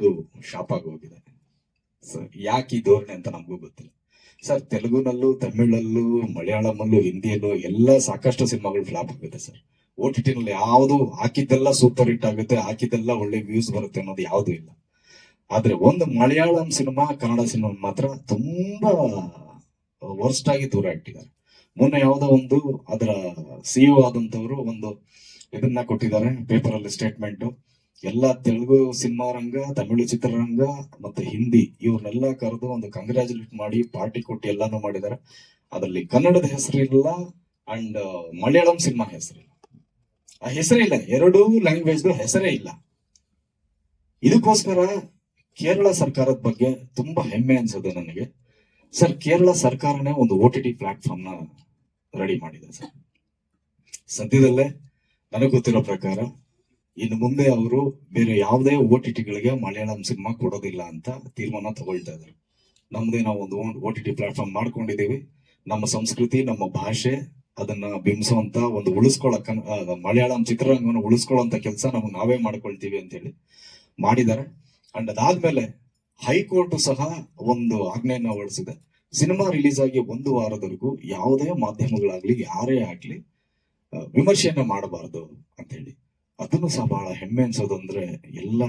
ದೊಡ್ಡ ಶಾಪ್ ಆಗಿ ಹೋಗಿದೆ. ಸೊ ಯಾಕೆ ಈ ಧೋರಣೆ ಅಂತ ನಮಗೂ ಗೊತ್ತಿಲ್ಲ. ಸರ್ ತೆಲುಗುನಲ್ಲೂ, ತಮಿಳಲ್ಲೂ, ಮಲಯಾಳಮಲ್ಲೂ, ಹಿಂದಿಯಲ್ಲೂ ಎಲ್ಲ ಸಾಕಷ್ಟು ಸಿನಿಮಾಗಳು ಫ್ಲಾಪ್ ಆಗುತ್ತೆ ಸರ್. ಓ ಟಿ ಟಿನಲ್ಲಿ ಯಾವುದು ಹಾಕಿದ್ದೆಲ್ಲ ಸೂಪರ್ ಹಿಟ್ ಆಗುತ್ತೆ, ಹಾಕಿದ್ದೆಲ್ಲ ಒಳ್ಳೆ ವ್ಯೂಸ್ ಬರುತ್ತೆ ಅನ್ನೋದು ಯಾವುದೂ ಇಲ್ಲ. ಆದ್ರೆ ಒಂದು ಮಲಯಾಳಂ ಸಿನಿಮಾ, ಕನ್ನಡ ಸಿನಿಮಾ ಮಾತ್ರ ತುಂಬಾ ವರ್ಸ್ಟ್ ಆಗಿ ದೂರ ಇಟ್ಟಿದ್ದಾರೆ. ಮೊನ್ನೆ ಯಾವುದೋ ಒಂದು ಅದರ ಸಿಇಒ ಆದಂತವರು ಒಂದು ಇದನ್ನ ಕೊಟ್ಟಿದ್ದಾರೆ ಪೇಪರ್ ಅಲ್ಲಿ ಸ್ಟೇಟ್ಮೆಂಟ್. ಎಲ್ಲ ತೆಲುಗು ಸಿನಿಮಾ ರಂಗ, ತಮಿಳು ಚಿತ್ರರಂಗ ಮತ್ತೆ ಹಿಂದಿ ಇವ್ರನ್ನೆಲ್ಲ ಕರೆದು ಒಂದು ಕಂಗ್ರಾಚುಲೇಟ್ ಮಾಡಿ ಪಾರ್ಟಿ ಕೊಟ್ಟು ಎಲ್ಲಾನು ಮಾಡಿದ್ದಾರೆ ಅದರಲ್ಲಿ ಕನ್ನಡದ ಹೆಸರಿಲ್ಲ ಅಂಡ್ ಮಲಯಾಳಂ ಸಿನಿಮಾ ಹೆಸರಿಲ್ಲ. ಆ ಹೆಸರೇ ಇಲ್ಲ, ಎರಡೂ ಲ್ಯಾಂಗ್ವೇಜ್ ಹೆಸರೇ ಇಲ್ಲ. ಇದಕ್ಕೋಸ್ಕರ ಕೇರಳ ಸರ್ಕಾರದ ಬಗ್ಗೆ ತುಂಬಾ ಹೆಮ್ಮೆ ಅನ್ಸೋದು ನನಗೆ. ಸರ್, ಕೇರಳ ಸರ್ಕಾರನೇ ಒಂದು ಓ ಟಿ ಟಿ ಪ್ಲಾಟ್ಫಾರ್ಮ್ನ ರೆಡಿ ಮಾಡಿದೆ ಸರ್. ಸದ್ಯದಲ್ಲೇ, ನನಗೆ ಗೊತ್ತಿರೋ ಪ್ರಕಾರ ಇನ್ನು ಮುಂದೆ ಅವರು ಬೇರೆ ಯಾವುದೇ ಓ ಟಿ ಟಿಗಳಿಗೆ ಮಲಯಾಳಂ ಸಿನಿಮಾ ಕೊಡೋದಿಲ್ಲ ಅಂತ ತೀರ್ಮಾನ ತಗೊಳ್ತಾ ಇದ್ದಾರೆ ನಮ್ದೇ ನಾವು ಒಂದು ಓ ಟಿ ಟಿ ಪ್ಲಾಟ್ಫಾರ್ಮ್ ಮಾಡ್ಕೊಂಡಿದ್ದೀವಿ. ನಮ್ಮ ಸಂಸ್ಕೃತಿ, ನಮ್ಮ ಭಾಷೆ ಅದನ್ನ ಬಿಂಬಿಸುವಂತ ಒಂದು ಉಳಿಸ್ಕೊಳ್ಳಕ್ಕ ಮಲಯಾಳಂ ಚಿತ್ರರಂಗವನ್ನು ಉಳಿಸ್ಕೊಳ್ಳೋಂತ ಕೆಲಸ ನಮ್ಗೆ ನಾವೇ ಮಾಡ್ಕೊಳ್ತೀವಿ ಅಂತ ಹೇಳಿ ಮಾಡಿದ್ದಾರೆ. ಅಂಡ್ ಅದಾದ್ಮೇಲೆ ಹೈಕೋರ್ಟ್ ಸಹ ಒಂದು ಆಜ್ಞೆಯನ್ನ ಹೊರಡಿಸಿದೆ. ಸಿನಿಮಾ ರಿಲೀಸ್ ಆಗಿ ಒಂದು ವಾರದವರೆಗೂ ಯಾವುದೇ ಮಾಧ್ಯಮಗಳಾಗ್ಲಿ, ಯಾರೇ ಆಗ್ಲಿ ವಿಮರ್ಶೆಯನ್ನ ಮಾಡಬಾರದು ಅಂತ ಹೇಳಿ. ಅದನ್ನು ಸಹ ಬಹಳ ಹೆಮ್ಮೆ ಅನ್ಸೋದಂದ್ರೆ ಎಲ್ಲ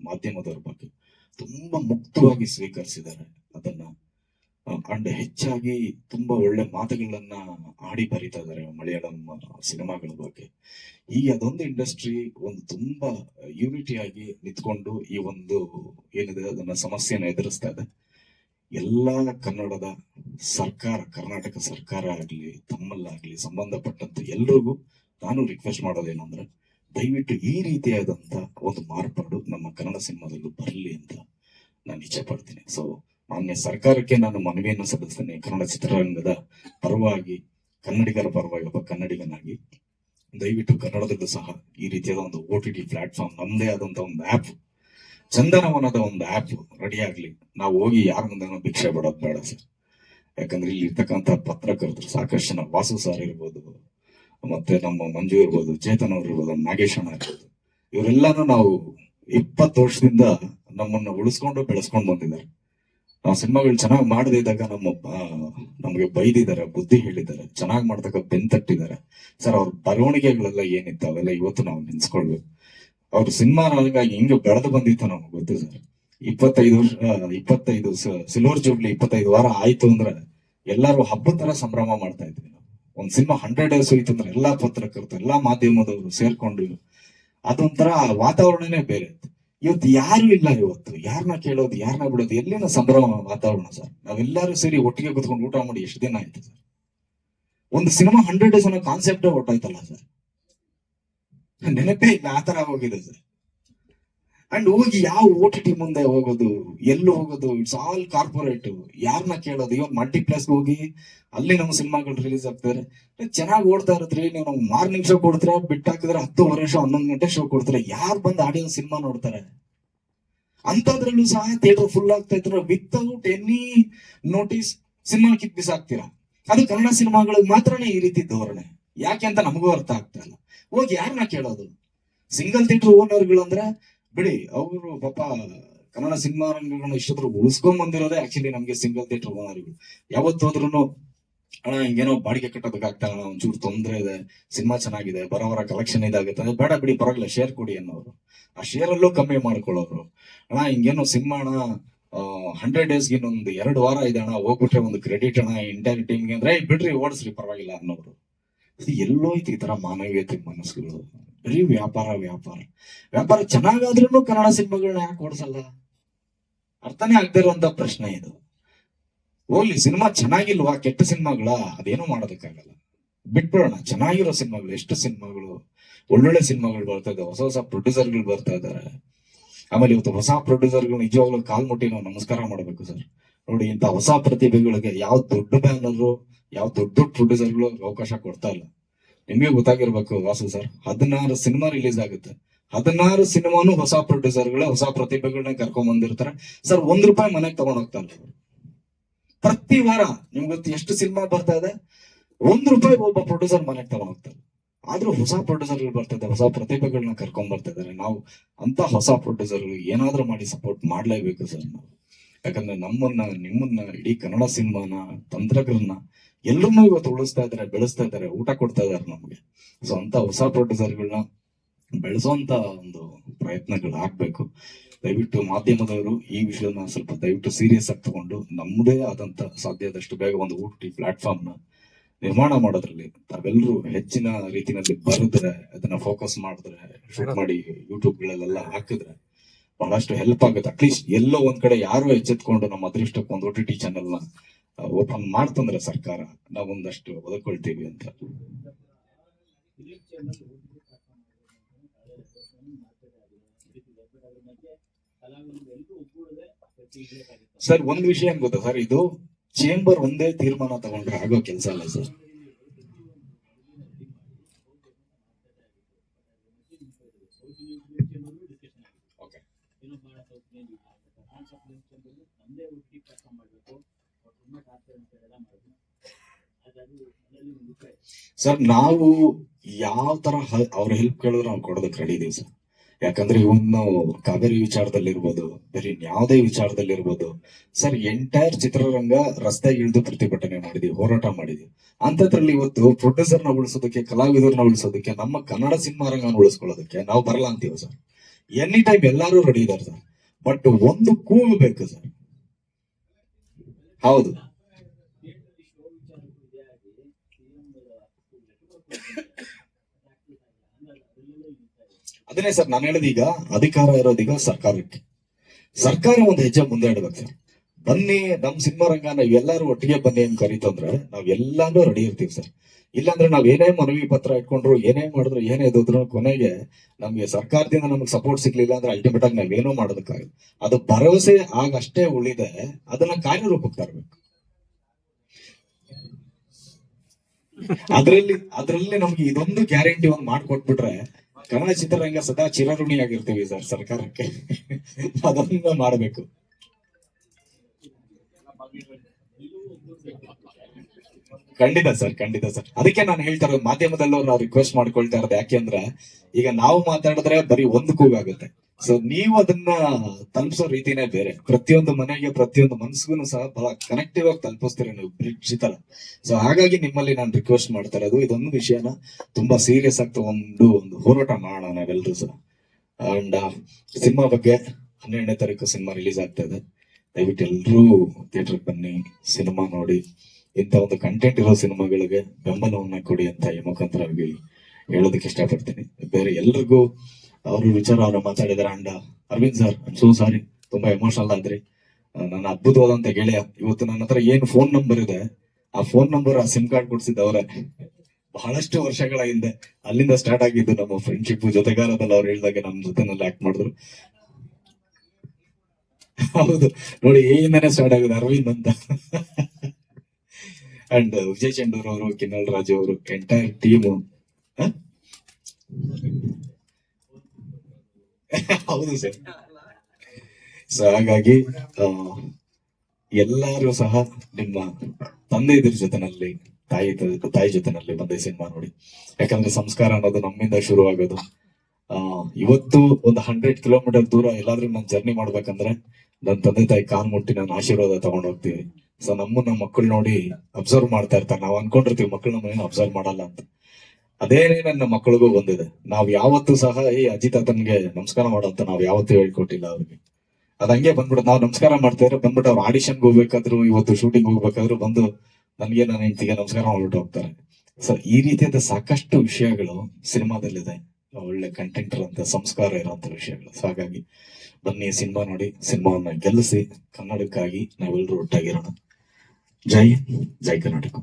ಮಾಧ್ಯಮದವ್ರ ಬಗ್ಗೆ. ತುಂಬಾ ಮುಕ್ತವಾಗಿ ಸ್ವೀಕರಿಸಿದ್ದಾರೆ ಅದನ್ನ ಅಂಡ್ ಹೆಚ್ಚಾಗಿ ತುಂಬಾ ಒಳ್ಳೆ ಮಾತುಗಳನ್ನ ಆಡಿ ಬರಿತಾ ಇದ್ದಾರೆ ಮಲಯಾಳಂ ಸಿನಿಮಾಗಳ ಬಗ್ಗೆ. ಈ ಅದೊಂದು ಇಂಡಸ್ಟ್ರಿ ಒಂದು ತುಂಬಾ ಯೂನಿಟಿ ಆಗಿ ನಿಂತ್ಕೊಂಡು ಈ ಒಂದು ಏನಿದೆ ಅದನ್ನ ಸಮಸ್ಯೆನ ಎದುರಿಸ್ತಾ ಇದೆ. ಎಲ್ಲಾ ಕನ್ನಡದ ಸರ್ಕಾರ, ಕರ್ನಾಟಕ ಸರ್ಕಾರ ಆಗ್ಲಿ, ತಮ್ಮಲ್ಲಾಗ್ಲಿ, ಸಂಬಂಧಪಟ್ಟಂತ ಎಲ್ರಿಗೂ ನಾನು ರಿಕ್ವೆಸ್ಟ್ ಮಾಡೋದೇನು ಅಂದ್ರೆ ದಯವಿಟ್ಟು ಈ ರೀತಿಯಾದಂತ ಒಂದು ಮಾರ್ಪಾಡು ನಮ್ಮ ಕನ್ನಡ ಸಿನಿಮಾದಲ್ಲೂ ಬರಲಿ ಅಂತ ನಾನು ಇಚ್ಛೆ ಪಡ್ತೀನಿ. ಸೊ ಮಾನ್ಯ ಸರ್ಕಾರಕ್ಕೆ ನಾನು ಮನವಿಯನ್ನು ಸಲ್ಲಿಸ್ತೇನೆ. ಕನ್ನಡ ಚಿತ್ರರಂಗದ ಪರವಾಗಿ, ಕನ್ನಡಿಗರ ಪರವಾಗಿ, ಒಬ್ಬ ಕನ್ನಡಿಗನಾಗಿ. ದಯವಿಟ್ಟು ಕನ್ನಡದಲ್ಲೂ ಸಹ ಈ ರೀತಿಯಾದ ಒಂದು ಓ ಟಿ ಟಿ ಪ್ಲಾಟ್ಫಾರ್ಮ್ ನಮ್ಮದೇ ಆದಂಥ ಒಂದು ಆಪ್ ಚಂದನವನದ ಒಂದು ಆಪ್ ರೆಡಿ ಆಗ್ಲಿ. ನಾವು ಹೋಗಿ ಯಾರ ಮುಂದೆ ಭಿಕ್ಷೆ ಬಿಡೋದು ಬೇಡ ಸರ್. ಯಾಕಂದ್ರೆ ಇಲ್ಲಿ ಇರ್ತಕ್ಕಂಥ ಪತ್ರಕರ್ತರು, ಸಾಕಷ್ಟು ಜನ ವಾಸು ಸರ್ ಇರ್ಬೋದು ಮತ್ತೆ ನಮ್ಮ ಮಂಜು ಇರ್ಬೋದು, ಚೇತನ್ ಅವ್ರು ಇರ್ಬೋದು, ನಾಗೇಶ್ ಅಣ್ಣ ಇರ್ಬೋದು, ಇವರೆಲ್ಲಾನು ನಾವು ಇಪ್ಪತ್ತು ವರ್ಷದಿಂದ ನಮ್ಮನ್ನ ಉಳಿಸ್ಕೊಂಡು ಬೆಳೆಸ್ಕೊಂಡು ಬಂದಿದ್ದಾರೆ. ನಾವು ಸಿನಿಮಾಗಳು ಚೆನ್ನಾಗಿ ಮಾಡದೇ ಇದ್ದಾಗ ನಮ್ಮ ನಮಗೆ ಬೈದಿದ್ದಾರೆ, ಬುದ್ಧಿ ಹೇಳಿದ್ದಾರೆ, ಚೆನ್ನಾಗಿ ಮಾಡ್ತಕ್ಕ ಬೆನ್ ತಟ್ಟಿದ್ದಾರೆ. ಸರ್, ಅವ್ರ ಬರವಣಿಗೆಗಳೆಲ್ಲ ಏನಿತ್ತು, ಅವೆಲ್ಲ ಇವತ್ತು ನಾವು ನೆನ್ಸ್ಕೊಳ್ಬೇಕು. ಅವ್ರ ಸಿನಿಮಾ ರಂಗ ಹೆಂಗೆ ಬೆಳೆದು ಬಂದಿತ್ತು ನಮ್ಗೆ ಗೊತ್ತು ಸರ್. ಇಪ್ಪತ್ತೈದು ವರ್ಷ ಇಪ್ಪತ್ತೈದು ಸಿಲ್ವರ್ ಜೂಬ್ಲಿ ಇಪ್ಪತ್ತೈದು ವಾರ ಆಯ್ತು ಅಂದ್ರೆ ಎಲ್ಲರೂ ಹಬ್ಬದ ತರ ಸಂಭ್ರಮ ಮಾಡ್ತಾ ಇದ್ವಿ ಒಂದ್ ಸಿನಿಮಾ ಹಂಡ್ರೆಡ್ ಡೇಸ್ ಹೋಯ್ತು ಅಂದ್ರೆ ಎಲ್ಲಾ ಪತ್ರಕರ್ತರು, ಎಲ್ಲಾ ಮಾಧ್ಯಮದವರು ಸೇರ್ಕೊಂಡು ಅದೊಂಥರ ವಾತಾವರಣನೇ ಬೇರೆ ಇತ್ತು. ಇವತ್ತು ಯಾರು ಇಲ್ಲ ಇವತ್ತು. ಯಾರನ್ನ ಕೇಳೋದು ಯಾರನ್ನ ಬಿಡೋದು, ಎಲ್ಲಿನ ಸಂಭ್ರಮ ವಾತಾವರಣ ಸರ್? ನಾವೆಲ್ಲರೂ ಸೇರಿ ಒಟ್ಟಿಗೆ ಕುತ್ಕೊಂಡು ಊಟ ಮಾಡಿ ಎಷ್ಟು ದಿನ ಆಯ್ತು ಸರ್? ಒಂದು ಸಿನಿಮಾ ಹಂಡ್ರೆಡ್ ಡೇಸ್ ಅನ್ನೋ ಕಾನ್ಸೆಪ್ಟ್ ಹೊಟ್ಟಾಯ್ತಲ್ಲ ಸರ್? ನೆನಪೇ ಇಲ್ಲ ಆತರ ಹೋಗಿದೆ ಸರ್. ಅಂಡ್ ಹೋಗಿ ಯಾವ ಓ ಟಿ ಟಿ ಮುಂದೆ ಹೋಗೋದು, ಎಲ್ಲಿ ಹೋಗೋದು? ಇಟ್ಸ್ ಆಲ್ ಕಾರ್ಪೊರೇಟ್ ಯಾರನ್ನ ಕೇಳೋದು? ಇವಾಗ ಮಲ್ಟಿಪ್ಲೆಕ್ಸ್ ಹೋಗಿ, ಅಲ್ಲಿ ನಮ್ಮ ಸಿನಿಮಾಗಳು ರಿಲೀಸ್ ಆಗ್ತಾರೆ ಚೆನ್ನಾಗಿ ಓಡ್ತಾ ಇರತ್ರಿ. ನೀವು ನಾವು ಮಾರ್ನಿಂಗ್ ಶೋ ಕೊಡ್ತೀರಾ? ಬಿಟ್ಟಾಕಿದ್ರೆ ಹತ್ತುವರೆ ಶೋ ಹನ್ನೊಂದು ಗಂಟೆ ಶೋ ಕೊಡ್ತೀರಾ? ಯಾರು ಬಂದು ಆಡಿಯನ್ಸ್ ಸಿನಿಮಾ ನೋಡ್ತಾರೆ? ಅಂತದ್ರಲ್ಲೂ ಸಹ ಥಿಯೇಟರ್ ಫುಲ್ ಆಗ್ತಾ ಇದ್ರೆ ವಿತೌಟ್ ಎನಿ ನೋಟಿಸ್ ಸಿನಿಮಾ ಕಿತ್ ಬಿಸಾಕ್ತೀರಾ? ಅದು ಕನ್ನಡ ಸಿನಿಮಾಗಳಿಗೆ ಮಾತ್ರನೇ ಈ ರೀತಿ ಧೋರಣೆ. ಯಾಕೆ ಅಂತ ನಮಗೂ ಅರ್ಥ ಆಗ್ತಾ ಇಲ್ಲ. ಹೋಗಿ ಯಾರನ್ನ ಕೇಳೋದು? ಸಿಂಗಲ್ ಥಿಯೇಟರ್ ಓನರ್ಗಳು ಅಂದ್ರೆ ಬಿಡಿ ಅವರು ಪಾಪ ಕನ್ನಡ ಸಿನಿಮಾ ರಂಗಗಳನ್ನ ಇಷ್ಟೊತ್ತರು ಉಳಿಸ್ಕೊಂಡ್ ಬಂದಿರೋದೇ ಆಕ್ಚುಲಿ ನಮ್ಗೆ ಸಿಂಗಲ್ ಥಿಯೇಟರ್ ಓನರ್ಗಳು ಯಾವತ್ತೋದ್ರೂ ಅಣ್ಣ ಹಿಂಗೇನೋ ಬಾಡಿಗೆ ಕಟ್ಟೋದಕ್ಕಾಗ್ತಾ ಅಣ್ಣ ಒಂಚೂರು ತೊಂದ್ರೆ ಇದೆ ಸಿನಿಮಾ ಚೆನ್ನಾಗಿದೆ ಬರೋವರ ಕಲೆಕ್ಷನ್ ಇದಾಗುತ್ತೆ ಅಂದ್ರೆ ಬೇಡ ಬಿಡಿ ಪರವಾಗಿಲ್ಲ ಶೇರ್ ಕೊಡಿ ಅನ್ನೋರು. ಆ ಶೇರ್ ಅಲ್ಲೂ ಕಮ್ಮಿ ಮಾಡ್ಕೊಳ್ಳೋರು. ಅಣ್ಣ ಹಿಂಗೇನೋ ಸಿನಿಮಾ ಅಣ್ಣ ಹಂಡ್ರೆಡ್ ಡೇಸ್ಗೆ ಇನ್ನೊಂದು ಎರಡು ವಾರ ಇದೆ ಅಣ್ಣ ಹೋಗ್ಬಿಟ್ರೆ ಒಂದು ಕ್ರೆಡಿಟ್ ಅಣ್ಣ ಇಂಟರ್ ಟೀಮ್ಗೆ ಅಂದ್ರೆ "ಏ, ಬಿಡ್ರಿ ಓಡಿಸ್ರಿ ಪರವಾಗಿಲ್ಲ ಅನ್ನೋರು. ಇದು ಎಲ್ಲೋಯ್ತು ಈ ತರ ಮಾನವೀಯತೆ ಮನಸ್ಸುಗಳು. ಬರೀ ವ್ಯಾಪಾರ ವ್ಯಾಪಾರ. ವ್ಯಾಪಾರ ಚೆನ್ನಾಗಾದ್ರೂ ಕನ್ನಡ ಸಿನಿಮಾಗಳನ್ನ ಯಾಕೆ ಓಡಿಸಲ್ಲ? ಅರ್ಥನೇ ಆಗದೆ ಇರುವಂತ ಪ್ರಶ್ನೆ ಇದು. ಹೋಗ್ಲಿ ಸಿನಿಮಾ ಚೆನ್ನಾಗಿಲ್ವಾ? ಕೆಟ್ಟ ಸಿನಿಮಾಗಳ? ಅದೇನು ಮಾಡೋದಕ್ಕಾಗಲ್ಲ. ಬಿಟ್ಬಿಡೋಣ. ಚೆನ್ನಾಗಿರೋ ಸಿನಿಮಾಗಳು, ಎಷ್ಟು ಸಿನಿಮಾಗಳು? ಒಳ್ಳೊಳ್ಳೆ ಸಿನಿಮಾಗಳು ಬರ್ತಾ ಇದ್ದಾವೆ ಹೊಸ ಹೊಸ ಪ್ರೊಡ್ಯೂಸರ್ಗಳು ಬರ್ತಾ ಇದಾರೆ ಆಮೇಲೆ ಇವತ್ತು ಹೊಸ ಪ್ರೊಡ್ಯೂಸರ್ಗಳು ನಿಜವಾಗ್ಲೂ ಕಾಲ್ ಮುಟ್ಟಿ ನಾವು ನಮಸ್ಕಾರ ಮಾಡಬೇಕು ಸರ್. ನೋಡಿ, ಇಂಥ ಹೊಸ ಪ್ರತಿಭೆಗಳಿಗೆ ಯಾವ ದೊಡ್ಡ ಬ್ಯಾನರು, ಯಾವ ದೊಡ್ಡ ದೊಡ್ಡ ಪ್ರೊಡ್ಯೂಸರ್ಗಳು ಅವಕಾಶ ಕೊಡ್ತಾ ಇಲ್ಲ. ನಿಮ್ಗೆ ಗೊತ್ತಾಗಿರ್ಬೇಕು ವಾಸು ಸರ್. ಹದಿನಾರು ಸಿನಿಮಾ ರಿಲೀಸ್ ಆಗುತ್ತೆ. ಹದಿನಾರು ಸಿನಿಮಾನು ಹೊಸ ಪ್ರೊಡ್ಯೂಸರ್ಗಳೇ, ಹೊಸ ಪ್ರತಿಭೆಗಳನ್ನ ಕರ್ಕೊಂಡ್ ಬಂದಿರ್ತಾರೆ. ಸರ್, ಒಂದ್ ರೂಪಾಯಿ ಮನೆಗೆ ತಗೊಂಡ್ ಹೋಗ್ತಾರೆ. ಪ್ರತಿ ವಾರ ನಿಮ್ಗೆ ಗೊತ್ತು ಎಷ್ಟು ಸಿನಿಮಾ ಬರ್ತಾ ಇದೆ? ಒಂದ್ ರೂಪಾಯಿ ಒಬ್ಬ ಪ್ರೊಡ್ಯೂಸರ್ ಮನೆಗೆ ತಗೊಂಡ್ ಹೋಗ್ತಾರೆ. ಆದ್ರೂ ಹೊಸ ಪ್ರೊಡ್ಯೂಸರ್ಗಳು ಇದೆ, ಹೊಸ ಪ್ರತಿಭೆಗಳನ್ನ ಕರ್ಕೊಂಡ್ ಬರ್ತಾ ಇದಾರೆ. ನಾವು ಅಂತ ಹೊಸ ಪ್ರೊಡ್ಯೂಸರ್ಗಳು ಏನಾದ್ರೂ ಮಾಡಿ ಸಪೋರ್ಟ್ ಮಾಡ್ಲೇಬೇಕು ಸರ್ ನಾವು. ಯಾಕಂದ್ರೆ ನಮ್ಮನ್ನ, ನಿಮ್ಮನ್ನ ಇಡೀ ಕನ್ನಡ ಸಿನಿಮಾನ ತಂತ್ರಜ್ಞರನ್ನ ಎಲ್ಲರನ್ನೂ ಇವತ್ತು ಉಳಿಸ್ತಾ ಇದ್ದಾರೆ, ಬೆಳೆಸ್ತಾ ಇದ್ದಾರೆ, ಊಟ ಕೊಡ್ತಾ ಇದ್ದಾರೆ ನಮ್ಗೆ. ಸೊ ಅಂತ ಹೊಸ ಪ್ರೊಡ್ಯೂಸರ್ಗಳನ್ನ ಬೆಳೆಸೋಂತ ಒಂದು ಪ್ರಯತ್ನಗಳು ಆಗ್ಬೇಕು. ದಯವಿಟ್ಟು ಮಾಧ್ಯಮದವರು ಈ ವಿಷಯನ ಸ್ವಲ್ಪ ದಯವಿಟ್ಟು ಸೀರಿಯಸ್ ಆಗಿ ತಗೊಂಡು ನಮ್ಮದೇ ಆದಂತ ಸಾಧ್ಯ ಆದಷ್ಟು ಬೇಗ ಒಂದು ಊಟಿ ಟಿ ಪ್ಲಾಟ್ಫಾರ್ಮ್ನ ನಿರ್ಮಾಣ ಮಾಡೋದ್ರಲ್ಲಿ ತಾವೆಲ್ಲರೂ ಹೆಚ್ಚಿನ ರೀತಿಯಲ್ಲಿ ಬರೆದ್ರೆ, ಅದನ್ನ ಫೋಕಸ್ ಮಾಡಿದ್ರೆ ಶೂಟ್ ಮಾಡಿ ಯೂಟ್ಯೂಬ್ಗಳಲ್ಲೆಲ್ಲ ಹಾಕಿದ್ರೆ ಬಹಳಷ್ಟು ಹೆಲ್ಪ್ ಆಗುತ್ತೆ. ಅಟ್ಲೀಸ್ಟ್ ಎಲ್ಲೋ ಒಂದ್ ಕಡೆ ಯಾರು ಎಚ್ಚೆತ್ಕೊಂಡು ನಮ್ಮ ಅದೃಷ್ಟಕ್ಕೆ ಒಂದು ಒ ಟಿ ಟಿ ಚಾನೆಲ್ನ ಓಪನ್ ಮಾಡ್ತಂದ್ರೆ ಸರ್ಕಾರ, ನಾವೊಂದಷ್ಟು ಒದಕೊಳ್ತೀವಿ ಅಂತ. ಸರ್, ಒಂದ್ ವಿಷಯ ಏನ್ ಗೊತ್ತಾ ಸರ್? ಇದು ಚೇಂಬರ್ ಒಂದೇ ತೀರ್ಮಾನ ತಗೊಂಡ್ರೆ ಆಗೋ ಕೆಲಸ ಅಲ್ಲ ಸರ್. ಓಕೆ. ಸರ್ ನಾವು ಯಾವ ತರ ಅವ್ರ ಹೆಲ್ಪ್ ಕೇಳಿದ್ರು ನಾವು ಕೊಡೋದಕ್ಕೆ ರೆಡಿ ಇದೀವಿ ಸರ್ ಯಾಕಂದ್ರೆ ಇವನು ಕಾವೇರಿ ವಿಚಾರದಲ್ಲಿರ್ಬೋದು, ಬೇರೆ ಯಾವುದೇ ವಿಚಾರದಲ್ಲಿರ್ಬೋದು ಸರ್ ಎಂಟೈರ್ ಚಿತ್ರರಂಗ ರಸ್ತೆ ಇಳಿದು ಪ್ರತಿಭಟನೆ ಮಾಡಿದ್ವಿ, ಹೋರಾಟ ಮಾಡಿದ್ವಿ. ಅಂತದ್ರಲ್ಲಿ ಇವತ್ತು ಪ್ರೊಡ್ಯೂಸರ್ನ ಉಳಿಸೋದಕ್ಕೆ ಕಲಾವಿದರನ್ನ ಉಳಿಸೋದಕ್ಕೆ, ನಮ್ಮ ಕನ್ನಡ ಸಿನಿಮಾ ರಂಗನ ಉಳಿಸ್ಕೊಳ್ಳೋದಕ್ಕೆ ನಾವು ಬರಲ್ಲ ಅಂತೀವಿ ಸರ್ ಎನಿ ಟೈಮ್ ಎಲ್ಲಾರು ರೆಡಿ ಇದಾರೆ ಸರ್ ಬಟ್ ಒಂದು ಕೂಗು ಬೇಕು ಸರ್ ಹೌದು. ಅದನ್ನೇ ಸರ್ ನಾನು ಹೇಳಿದ ಈಗ ಅಧಿಕಾರ ಇರೋದೀಗ ಸರ್ಕಾರಕ್ಕೆ. ಸರ್ಕಾರ ಒಂದು ಹೆಜ್ಜೆ ಮುಂದೆ ಇಡಬೇಕು ಸರ್. ಬನ್ನಿ, ನಮ್ ಸಿನಿಮಾ ರಂಗ ನಾವ್ ಎಲ್ಲಾರು ಒಟ್ಟಿಗೆ ಬನ್ನಿ ಅಂತ ಕರೀತಂದ್ರೆ ನಾವ್ ಎಲ್ಲಾನು ರೆಡಿ ಇರ್ತೀವಿ ಸರ್. ಇಲ್ಲಾಂದ್ರೆ ನಾವ್ ಏನೇ ಮನವಿ ಪತ್ರ ಇಟ್ಕೊಂಡ್ರು, ಏನೇ ಮಾಡಿದ್ರು, ಏನೇ ಇದ್ರು ಕೊನೆಗೆ ನಮ್ಗೆ ಸರ್ಕಾರದಿಂದ ನಮ್ಗೆ ಸಪೋರ್ಟ್ ಸಿಗ್ಲಿಲ್ಲ ಅಂದ್ರೆ ಅಲ್ಟಿಮೇಟ್ ಆಗಿ ನಾವೇನೋ ಮಾಡೋದಕ್ಕಾಗಲ್ಲ. ಅದು ಭರವಸೆ ಆಗಷ್ಟೇ ಉಳಿದೆ, ಅದನ್ನ ಕಾರ್ಯರೂಪಕ್ಕೆ ತರಬೇಕು. ಅದ್ರಲ್ಲಿ ಅದ್ರಲ್ಲಿ ನಮ್ಗೆ ಇದೊಂದು ಗ್ಯಾರಂಟಿ ಒಂದ್ ಮಾಡ್ಕೊಟ್ಬಿಟ್ರೆ ಕನ್ನಡ ಚಿತ್ರರಂಗ ಸದಾ ಚಿರಋಣಿ ಆಗಿರ್ತೀವಿ ಸರ್ ಸರ್ಕಾರಕ್ಕೆ. ಅದನ್ನ ಮಾಡ್ಬೇಕು. ಖಂಡಿತ ಸರ್ ಖಂಡಿತ ಸರ್. ಅದಕ್ಕೆ ನಾನು ಹೇಳ್ತಾ ಇರೋದು, ಮಾಧ್ಯಮದಲ್ಲೂ ನಾವು ರಿಕ್ವೆಸ್ಟ್ ಮಾಡ್ಕೊಳ್ತಾ ಇರೋದು ಯಾಕೆಂದ್ರೆ ಈಗ ನಾವು ಮಾತಾಡಿದ್ರೆ ಬರೀ ಒಂದು ಕೂಗಾಗುತ್ತೆ ಸೊ ನೀವು ಅದನ್ನ ತಲುಪಿಸೋ ರೀತಿನೇ ಬೇರೆ. ಪ್ರತಿಯೊಂದು ಮನೆಗೆ, ಪ್ರತಿಯೊಂದು ಮನಸ್ಸಿಗೂ ಸಹ ಬಹಳ ಕನೆಕ್ಟಿವ್ ಆಗಿ ತಲುಪಿಸ್ತೀರ ನೀವು ಬ್ರಿಡ್ಜ್ ತರ. ಸೊ ಹಾಗಾಗಿ ನಿಮ್ಮಲ್ಲಿ ನಾನು ರಿಕ್ವೆಸ್ಟ್ ಮಾಡ್ತಾ ಇರೋದು, ಇದೊಂದು ವಿಷಯನ ತುಂಬಾ ಸೀರಿಯಸ್ ಆಗಿ ಒಂದು ಒಂದು ಹೋರಾಟ ಮಾಡೋಣ ನಾವೆಲ್ಲರೂ ಸಹ. ಅಂಡ್ ಸಿನಿಮಾ ಬಗ್ಗೆ ಹನ್ನೆರಡನೇ ತಾರೀಕು ಸಿನಿಮಾ ರಿಲೀಸ್ ಆಗ್ತಾ ಇದೆ. ದಯವಿಟ್ಟು ಎಲ್ಲರೂ ಥಿಯೇಟರ್ ಬನ್ನಿ ಸಿನಿಮಾ ನೋಡಿ. ಇಂಥ ಒಂದು ಕಂಟೆಂಟ್ ಇರೋ ಸಿನಿಮಾಗಳಿಗೆ ಬೆಂಬಲವನ್ನ ಕೊಡಿ ಅಂತ ಈ ಮುಖಾಂತರವಾಗಿ ಹೇಳೋದಕ್ಕೆ ಇಷ್ಟಪಡ್ತೀನಿ. ಬೇರೆ ಎಲ್ರಿಗೂ ಅವ್ರ ವಿಚಾರ, ಅವ್ರು ಮಾತಾಡಿದಾರೆ and Arvind sir so sorry ತುಂಬಾ ಎಮೋಷನಲ್ ಆದ್ರಿ. ನನ್ನ ಅದ್ಭುತವಾದಂತ ಗೆಳೆಯ, ಇವತ್ತು ನನ್ನ ಹತ್ರ ಏನ್ ಫೋನ್ ನಂಬರ್ ಇದೆ, ಆ ಫೋನ್ ನಂಬರ್ ಆ ಸಿಮ್ ಕಾರ್ಡ್ ಕೊಡ್ಸಿದ್ದ ಅವ್ರೆ ಬಹಳಷ್ಟು ವರ್ಷಗಳ ಹಿಂದೆ ಅಲ್ಲಿಂದ ಸ್ಟಾರ್ಟ್ ಆಗಿದ್ದು ನಮ್ಮ ಫ್ರೆಂಡ್ಶಿಪ್ ಜೊತೆಗಾರದಲ್ಲಿ ಅವ್ರು ಹೇಳಿದಾಗ ನಮ್ ಜೊತೆನಲ್ಲಿ ಆಕ್ಟ್ ಮಾಡಿದ್ರು. ಹೌದು. ನೋಡಿ ಏಯಿಂದಾನೆ ಸ್ಟಾರ್ಟ್ ಆಗಿದೆ ಅರವಿಂದ್ ಅಂತ. ಅಂಡ್ ವಿಜಯ್ ಚಂಡೂರ್ ಅವರು ಕಿನ್ನಲ್ ರಾಜು ಅವರು ಎಂಟೈರ್ ಟೀಮ್ ಹೌದು ಸರ್ ಸೊ ಹಾಗಾಗಿ ಎಲ್ಲರೂ ಸಹ ನಿಮ್ಮ ತಂದೆ ಇದ್ರ ಜೊತೆನಲ್ಲಿ, ತಾಯಿ ತಾಯಿ ಜೊತೆನಲ್ಲಿ ಬಂದೆ ಸಿನಿಮಾ ನೋಡಿ. ಯಾಕಂದ್ರೆ ಸಂಸ್ಕಾರ ಅನ್ನೋದು ನಮ್ಮಿಂದ ಶುರು ಆಗೋದು ಇವತ್ತು ಒಂದು ಹಂಡ್ರೆಡ್ ಕಿಲೋಮೀಟರ್ ದೂರ ಎಲ್ಲಾದ್ರೂ ನಾನು ಜರ್ನಿ ಮಾಡ್ಬೇಕಂದ್ರೆ ನನ್ನ ತಂದೆ ತಾಯಿ ಕಾಲ್ ಮುಟ್ಟಿ ನಾನು ಆಶೀರ್ವಾದ ತಗೊಂಡ್ ಹೋಗ್ತೀವಿ. ಸೊ ನಮ್ಮನ್ನ ಮಕ್ಕಳು ನೋಡಿ ಅಬ್ಸರ್ವ್ ಮಾಡ್ತಾ ಇರ್ತಾರೆ. ನಾವು ಅನ್ಕೊಂಡಿರ್ತೀವಿ ಮಕ್ಕಳು ನಮ್ಮನ್ನ ಅಬ್ಸರ್ವ್ ಮಾಡಲ್ಲ ಅಂತ. ಅದೇನೇ ನನ್ನ ಮಕ್ಕಳಿಗೂ ಬಂದಿದೆ ನಾವ್ ಯಾವತ್ತೂ ಸಹ ಈ ಅಜಿತ್ ಆತನ್ಗೆ ನಮಸ್ಕಾರ ಮಾಡೋಂತ ನಾವ್ ಯಾವತ್ತೂ ಹೇಳ್ಕೊಟ್ಟಿಲ್ಲ ಅವ್ರಿಗೆ. ಅದ್ ಹಂಗೆ ಬಂದ್ಬಿಟ್ಟು ನಾವು ನಮಸ್ಕಾರ ಮಾಡ್ತಾ ಇದ್ರೆ ಬಂದ್ಬಿಟ್ಟು ಅವ್ರು ಆಡಿಷನ್ಗೆ ಹೋಗ್ಬೇಕಾದ್ರು, ಇವತ್ತು ಶೂಟಿಂಗ್ ಹೋಗ್ಬೇಕಾದ್ರು ಬಂದು ನನ್ಗೆ ನನ್ನ ಹೆಂಡತಿಗೆ ನಮಸ್ಕಾರ ಮಾಡ್ಬಿಟ್ಟು ಹೋಗ್ತಾರೆ. ಸೊ ಈ ರೀತಿಯಾದ ಸಾಕಷ್ಟು ವಿಷಯಗಳು ಸಿನಿಮಾದಲ್ಲಿದೆ. ಒಳ್ಳೆ ಕಂಟೆಂಟ್ ಇರೋಂಥ ಸಂಸ್ಕಾರ ಇರುವಂತ ವಿಷಯಗಳು. ಹಾಗಾಗಿ ಬನ್ನಿ ಸಿನಿಮಾ ನೋಡಿ, ಸಿನಿಮಾವನ್ನ ಗೆಲ್ಲಿಸಿ, ಕನ್ನಡಕ್ಕಾಗಿ ನಾವೆಲ್ಲರೂ ಒಟ್ಟಾಗಿರೋಣ. ಜೈ ಜೈ ಕರ್ನಾಟಕ.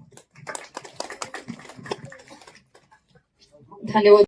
ಧನ್ಯವಾದ.